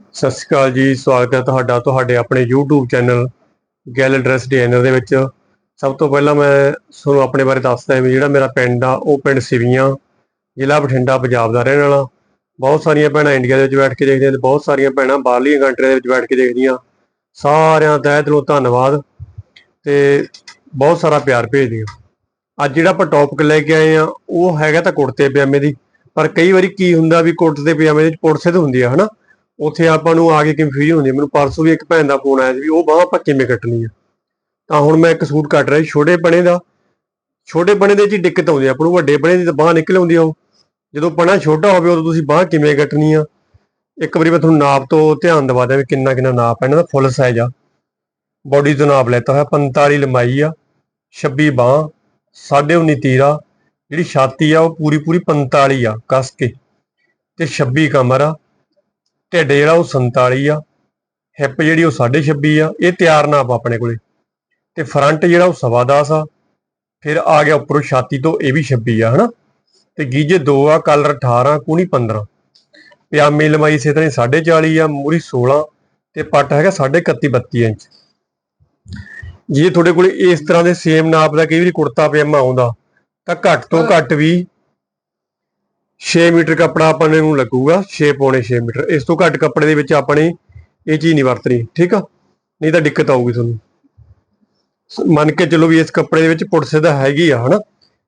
ਸਤਿ ਸ਼੍ਰੀ ਅਕਾਲ ਜੀ, ਸਵਾਗਤ ਹੈ ਤੁਹਾਡਾ ਤੁਹਾਡੇ ਆਪਣੇ YouTube ਚੈਨਲ ਗੈਲ ਡਰੈਸ ਡਿਜ਼ਾਈਨਰ ਦੇ ਵਿੱਚ। ਸਭ ਤੋਂ ਪਹਿਲਾਂ ਮੈਂ ਤੁਹਾਨੂੰ ਆਪਣੇ ਬਾਰੇ ਦੱਸਦਾ ਹਾਂ ਵੀ ਜਿਹੜਾ ਮੇਰਾ ਪਿੰਡ ਆ, ਉਹ ਪਿੰਡ ਸਿਵੀਆਂ, ਜ਼ਿਲ੍ਹਾ ਬਠਿੰਡਾ, ਪੰਜਾਬ ਦਾ ਰਹਿਣ ਵਾਲਾ। ਬਹੁਤ ਸਾਰੀਆਂ ਭੈਣਾਂ ਇੰਡੀਆ ਦੇ ਵਿੱਚ ਬੈਠ ਕੇ ਦੇਖਦੀਆਂ ਤੇ ਬਹੁਤ ਸਾਰੀਆਂ ਭੈਣਾਂ ਬਾਹਰਲੀਆਂ ਕੰਟਰੀਆਂ ਦੇ ਵਿੱਚ ਬੈਠ ਕੇ ਦੇਖਦੀਆਂ। ਸਾਰਿਆਂ ਦਾ ਤਹਿ ਦਿਲੋਂ ਧੰਨਵਾਦ ਤੇ ਬਹੁਤ ਸਾਰਾ ਪਿਆਰ ਭੇਜਦੀਆਂ ਅੱਜ ਜਿਹੜਾ ਆਪਾਂ ਟੌਪਿਕ ਲੈ ਕੇ ਆਏ ਆ ਉਹ ਹੈਗਾ ਤਾਂ ਕੁੜਤੇ ਪਜਾਮੇ ਦੀ, ਪਰ ਕਈ ਵਾਰੀ ਕੀ ਹੁੰਦਾ ਵੀ ਕੁੜਤੇ ਪਜਾਮੇ ਦੇ ਵਿੱਚ ਪੁਰਸੇ ਹੁੰਦੀ ਆ, ਹਨਾ? ਉੱਥੇ ਆਪਾਂ ਨੂੰ ਆ ਕੇ ਕਨਫਿਊਜ਼ਨ ਹੁੰਦੀ ਹੈ ਮੈਨੂੰ ਪਰਸੋਂ ਵੀ ਇੱਕ ਭੈਣ ਦਾ ਫੋਨ ਆਇਆ ਸੀ ਵੀ ਉਹ ਬਾਹਾਂ ਆਪਾਂ ਕਿਵੇਂ ਕੱਟਣੀ ਆ? ਤਾਂ ਹੁਣ ਮੈਂ ਇੱਕ ਸੂਟ ਕੱਟ ਰਿਹਾ ਛੋਟੇ ਬਣੇ ਦਾ। ਛੋਟੇ ਬਣੇ ਦੇ ਚ ਹੀ ਦਿੱਕਤ ਆਉਂਦੀ ਆ, ਆਪਾਂ ਨੂੰ ਵੱਡੇ ਬਣੇ ਦੀ ਤਾਂ ਬਾਹ ਨਿਕਲ ਆਉਂਦੀ ਆ ਉਹ। ਜਦੋਂ ਪਣਾ ਛੋਟਾ ਹੋਵੇ, ਉਦੋਂ ਤੁਸੀਂ ਬਾਹ ਕਿਵੇਂ ਕੱਟਣੀ ਆ? ਇੱਕ ਵਾਰੀ ਮੈਂ ਤੁਹਾਨੂੰ ਨਾਪ ਤੋਂ ਧਿਆਨ ਦਵਾ ਦਿਆਂ ਵੀ ਕਿੰਨਾ ਕਿੰਨਾ ਨਾਪ ਹੈ ਇਹਨਾਂ ਦਾ ਫੁੱਲ ਸਾਈਜ਼ ਆ। ਬੋਡੀ ਤੋਂ ਨਾਪ ਲੈਤਾ ਹੋਇਆ 45 ਲੰਬਾਈ ਆ 26 ਬਾਹ 19.5 ਤੀਰਾ, ਜਿਹੜੀ ਛਾਤੀ ਆ, ਉਹ ਪੂਰੀ ਪੂਰੀ 45 ਆ, ਕੱਸ ਕੇ। ਤੇ 26 ਕਮਰ ਆ ਢਿੱਡ ਜਿਹੜਾ ਉਹ 47 ਆ ਹਿੱਪ ਜਿਹੜੀ ਉਹ 26 ਆ ਇਹ ਤਿਆਰ ਨਾਪ ਆਪਣੇ ਕੋਲੇ। ਤੇ ਫਰੰਟ ਜਿਹੜਾ ਉਹ ਸਵਾ ਦਸ ਆ ਫਿਰ ਆ ਗਿਆ ਉੱਪਰੋਂ ਛਾਤੀ ਤੋਂ ਇਹ ਵੀ 26 ਆ ਹਨਾ? ਤੇ ਗੀਜੇ 2 ਆ ਕਲਰ 18 ਕੂਣੀ 15 ਪਜਾਮੀ ਲੰਬਾਈ ਇਸੇ ਤਰ੍ਹਾਂ ਹੀ 40 ਆ ਮੂਰੀ 16 ਤੇ ਪੱਟ ਹੈਗਾ 31 32 ਇੰਚ। ਜੇ ਤੁਹਾਡੇ ਕੋਲੇ ਇਸ ਤਰ੍ਹਾਂ ਦੇ ਸੇਮ ਨਾਪ ਦਾ ਕਈ ਵਾਰੀ ਕੁੜਤਾ ਪਜਾਮਾ ਆਉਂਦਾ ਤਾਂ ਘੱਟ ਤੋਂ ਘੱਟ ਵੀ 6 ਮੀਟਰ ਕੱਪੜਾ ਆਪਾਂ ਨੂੰ ਲੱਗੂਗਾ 6 ਪੌਣੇ 6 ਮੀਟਰ। ਇਸ ਤੋਂ ਘੱਟ ਕੱਪੜੇ ਦੇ ਵਿੱਚ ਆਪਾਂ ਨੇ ਇਹ ਚੀਜ਼ ਨਹੀਂ ਵਰਤਣੀ, ਠੀਕ ਆ? ਨਹੀਂ ਤਾਂ ਦਿੱਕਤ ਆਊਗੀ ਤੁਹਾਨੂੰ। ਮੰਨ ਕੇ ਚਲੋ ਵੀ ਇਸ ਕੱਪੜੇ ਦੇ ਵਿੱਚ ਪੁਰਸੇ ਦਾ ਹੈਗੀ ਆ, ਹਨਾ?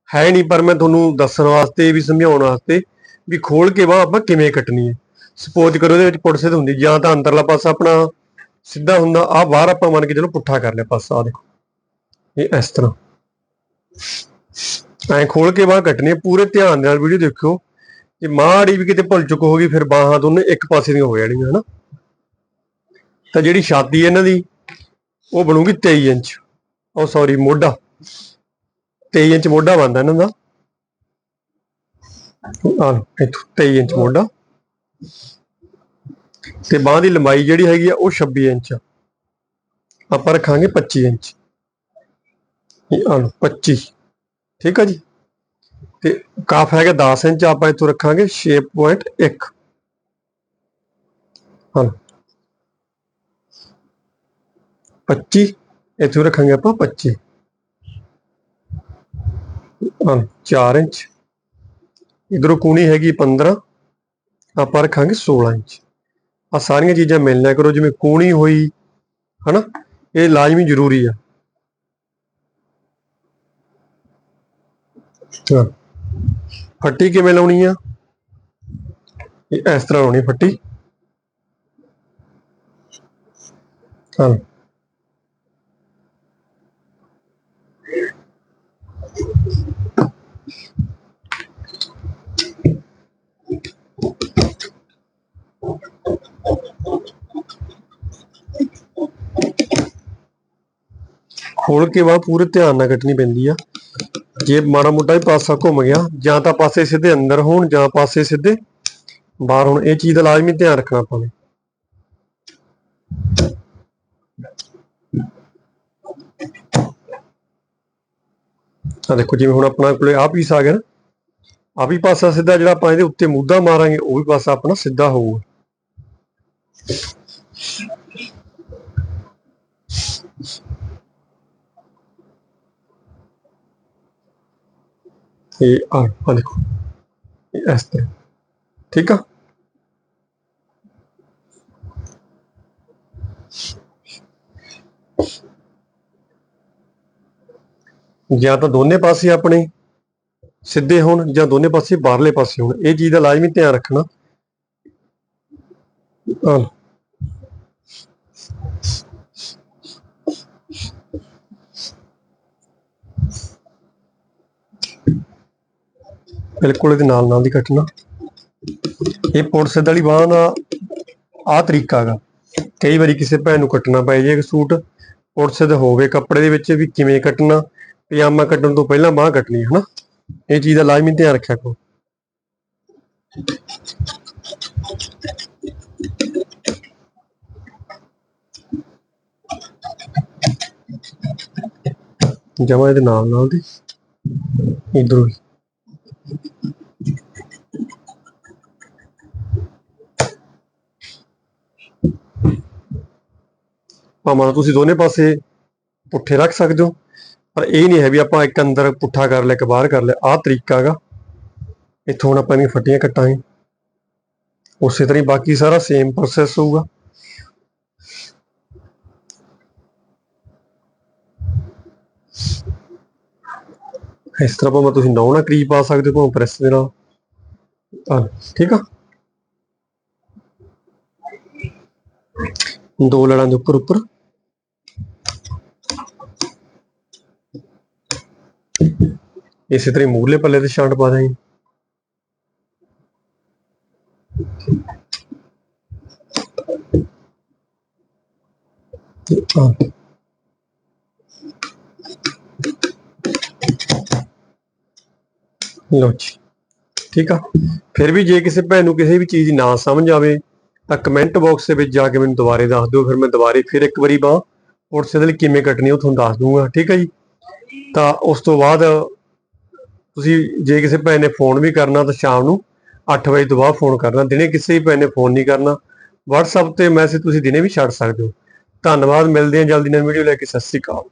ਹੈ ਨਹੀਂ, ਪਰ ਮੈਂ ਤੁਹਾਨੂੰ ਦੱਸਣ ਵਾਸਤੇ, ਵੀ ਸਮਝਾਉਣ ਵਾਸਤੇ ਵੀ ਖੋਲ ਕੇ ਬਾਹ ਆਪਾਂ ਕਿਵੇਂ ਕੱਟਣੀ ਹੈ। ਸਪੋਜ਼ ਕਰੋ ਇਹਦੇ ਵਿੱਚ ਪੁਰਸੇ ਤਾਂ ਹੁੰਦੀ, ਜਾਂ ਤਾਂ ਅੰਦਰਲਾ ਪਾਸਾ ਆਪਣਾ ਸਿੱਧਾ ਹੁੰਦਾ, ਆ ਬਾਹਰ ਆਪਾਂ ਮੰਨ ਕੇ ਚਲੋ ਪੁੱਠਾ ਕਰ ਲਿਆ ਪਾਸਾ ਆ ਦੇਖੋ ਇਹ ਇਸ ਤਰ੍ਹਾਂ। ਐਂ ਖੋਲ ਕੇ ਬਾਹ ਕੱਟਣੀ ਹੈ, ਪੂਰੇ ਧਿਆਨ ਨਾਲ ਵੀਡੀਓ ਦੇਖਿਓ। ਜੇ ਮਾੜੀ ਵੀ ਕਿਤੇ ਭੁੱਲ ਚੁੱਕ ਹੋਗੀ ਫਿਰ ਬਾਹਾਂ ਦੋਨੇ ਇੱਕ ਪਾਸੇ ਦੀਆਂ ਹੋ ਜਾਣੀਆਂ, ਹਨਾ? ਤਾਂ ਜਿਹੜੀ ਛਾਤੀ ਇਹਨਾਂ ਦੀ, ਉਹ ਬਣੂਗੀ 23 ਇੰਚ। ਉਹ ਸੌਰੀ ਮੋਢਾ। 23 ਇੰਚ ਮੋਢਾ ਬਣਦਾ ਇਹਨਾਂ ਦਾ। ਆ ਇੱਥੋਂ 23 ਇੰਚ ਮੋਢਾ। ਤੇ ਬਾਹ ਦੀ ਲੰਬਾਈ ਜਿਹੜੀ ਹੈਗੀ ਆ, ਉਹ 26 ਇੰਚ ਆਪਾਂ ਰੱਖਾਂਗੇ 25 ਇੰਚ। ਇਹ ਆ 25 ਠੀਕ ਆ ਜੀ? ਤੇ ਕਾਫ ਹੈਗਾ 10 ਇੰਚ, ਆਪਾਂ ਇੱਥੋਂ ਰੱਖਾਂਗੇ 6.1 ਹਾਂ। 25 ਇੱਥੋਂ ਰੱਖਾਂਗੇ ਆਪਾਂ 25 ਹਾਂ 4 ਇੰਚ। ਇਧਰੋਂ ਕੂਣੀ ਹੈਗੀ 15 ਆਪਾਂ ਰੱਖਾਂਗੇ 16 ਇੰਚ। ਆ ਸਾਰੀਆਂ ਚੀਜ਼ਾਂ ਮਿਲਣਿਆ ਕਰੋ, ਜਿਵੇਂ ਕੂਣੀ ਹੋਈ, ਹਨਾ? ਇਹ ਲਾਜ਼ਮੀ ਜ਼ਰੂਰੀ ਆ। ਹਾਂ। ਫੱਟੀ ਕਿਵੇਂ ਲਾਉਣੀ ਆ? ਇਸ ਤਰ੍ਹਾਂ ਲਾਉਣੀ ਫੱਟੀ। ਹਾਂ ਖੋਲ ਕੇ ਬਾਅਦ ਪੂਰੇ ਧਿਆਨ ਨਾਲ ਕੱਟਣੀ ਪੈਂਦੀ ਆ। ਜੇ ਮਾੜਾ ਮੋਟਾ ਹੀ ਪਾਸਾ ਘੁੰਮ ਗਿਆ, ਜਾਂ ਤਾਂ ਪਾਸੇ ਸਿੱਧੇ ਅੰਦਰ ਹੋਣ, ਜਾਂ ਪਾਸੇ ਸਿੱਧੇ ਬਾਹਰ ਹੋਣ, ਇਹ ਚੀਜ਼ ਦਾ ਲਾਜ਼ਮੀ ਧਿਆਨ ਰੱਖਣਾ ਆਪਾਂ ਨੇ। ਆ ਦੇਖੋ, ਜਿਵੇਂ ਹੁਣ ਆਪਣਾ ਕੋਲੇ ਆਹ ਪੀਸ ਆ ਗਿਆ ਨਾ ਆ ਵੀ ਪਾਸਾ ਸਿੱਧਾ ਜਿਹੜਾ ਆਪਾਂ ਇਹਦੇ ਉੱਤੇ ਮੁੱਦਾ ਮਾਰਾਂਗੇ, ਉਹ ਵੀ ਪਾਸਾ ਆਪਣਾ ਸਿੱਧਾ ਹੋਊਗਾ। ਇਹ ਆ ਆ ਦੇਖੋ। ਇਸ ਤਰ੍ਹਾਂ। ਠੀਕ ਆ? ਜਾਂ ਤਾਂ ਦੋਨੇ ਪਾਸੇ ਆਪਣੇ ਸਿੱਧੇ ਹੋਣ, ਜਾਂ ਦੋਨੇ ਪਾਸੇ ਬਾਹਰਲੇ ਪਾਸੇ ਹੋਣ। ਇਹ ਚੀਜ਼ ਦਾ ਲਾਜ਼ਮੀ ਧਿਆਨ ਰੱਖਣਾ। ਬਿਲਕੁਲ ਇਹਦੇ ਨਾਲ ਨਾਲ ਦੀ ਕੱਟਣਾ ਇਹ ਪੁਰਸੇ ਵਾਲੀ ਬਾਹ ਦਾ ਆ ਤਰੀਕਾ ਹੈਗਾ। ਕਈ ਵਾਰੀ ਕਿਸੇ ਭੈਣ ਨੂੰ ਕੱਟਣਾ ਪੈ ਜੇ ਸੂਟ ਪੁਰਸੇ ਹੋਵੇ ਕੱਪੜੇ ਦੇ ਵਿੱਚ ਵੀ ਕਿਵੇਂ ਕੱਟਣਾ, ਪਜਾਮਾ ਕੱਟਣ ਤੋਂ ਪਹਿਲਾਂ ਬਾਹ ਕੱਟਣੀ ਹੈ ਹਨਾ ਇਹ ਚੀਜ਼ ਦਾ ਲਾਜ਼ਮੀ ਧਿਆਨ ਰੱਖਿਆ ਕਰੋ। ਜਮਾ ਇਹਦੇ ਨਾਲ ਨਾਲ ਦੀ। ਇਧਰੋਂ ਭਾਵੇਂ ਤੁਸੀਂ ਦੋਨੇ ਪਾਸੇ ਪੁੱਠੇ ਰੱਖ ਸਕਦੇ ਹੋ, ਪਰ ਇਹ ਨਹੀਂ ਹੈ ਵੀ ਆਪਾਂ ਇੱਕ ਅੰਦਰ ਪੁੱਠਾ ਕਰ ਲਿਆ, ਇੱਕ ਬਾਹਰ ਕਰ ਲਿਆ, ਆਹ ਤਰੀਕਾ ਹੈਗਾ। ਇੱਥੋਂ ਹੁਣ ਆਪਾਂ ਇਹਦੀਆਂ ਫੱਟੀਆਂ ਕੱਟਾਂਗੇ ਉਸੇ ਤਰ੍ਹਾਂ ਬਾਕੀ ਸਾਰਾ ਸੇਮ ਪ੍ਰੋਸੈਸ ਹੋਊਗਾ। ਇਸ ਤਰ੍ਹਾਂ ਭਾਵੇਂ ਤੁਸੀਂ ਨੌ ਨਾਲ ਕਰੀਬ ਪਾ ਸਕਦੇ ਹੋ, ਭਾਵੇਂ ਪ੍ਰੈਸ ਦੇ ਨਾਲ। ਠੀਕ ਆ? ਦੋ ਲੜਾਂ ਦੇ ਉੱਪਰ ਉੱਪਰ ਇਸੇ ਤਰ੍ਹਾਂ ਮੂਰਲੇ ਪੱਲੇ ਤੇ ਛਾਂਟ ਪਾ ਦਾਂਗੇ ਆਹ ਜੀ, ਠੀਕ ਆ। ਫਿਰ ਵੀ ਜੇ ਕਿਸੇ ਭੈਣ ਨੂੰ ਕਿਸੇ ਵੀ ਚੀਜ਼ ਦੀ ਨਾ ਸਮਝ ਆਵੇ, ਤਾਂ ਕਮੈਂਟ ਬਾਕਸ ਦੇ ਵਿੱਚ ਜਾ ਕੇ ਮੈਨੂੰ ਦੁਬਾਰੇ ਦੱਸ ਦਿਓ, ਫਿਰ ਮੈਂ ਦੁਬਾਰੇ ਫਿਰ ਇੱਕ ਵਾਰੀ ਬਾਹ ਪੁਲਿਸ ਦੇ ਲਈ ਕਿਵੇਂ ਕੱਟਣੀ ਉਹ ਤੁਹਾਨੂੰ ਦੱਸ ਦੂੰਗਾ, ਠੀਕ ਆ ਜੀ? ਤਾਂ ਉਸ ਤੋਂ ਬਾਅਦ ਤੁਸੀਂ ਜੇ ਕਿਸੇ ਭੈਣ ਨੇ ਫੋਨ ਵੀ ਕਰਨਾ ਤਾਂ ਸ਼ਾਮ ਨੂੰ 8 ਵਜੇ ਤੋਂ ਬਾਅਦ ਫੋਨ ਕਰਨਾ। ਦਿਨੇ ਕਿਸੇ ਵੀ ਭੈਣ ਨੇ ਫੋਨ ਨਹੀਂ ਕਰਨਾ। WhatsApp ਤੇ ਮੈਸੇਜ ਤੁਸੀਂ ਦਿਨੇ ਵੀ ਛੱਡ ਸਕਦੇ ਹੋ। ਧੰਨਵਾਦ, ਮਿਲਦੇ ਹਾਂ ਜਲਦੀ ਨਵੀਂ ਵੀਡੀਓ ਲੈ ਕੇ। ਸਤਿ ਸ਼੍ਰੀ ਅਕਾਲ।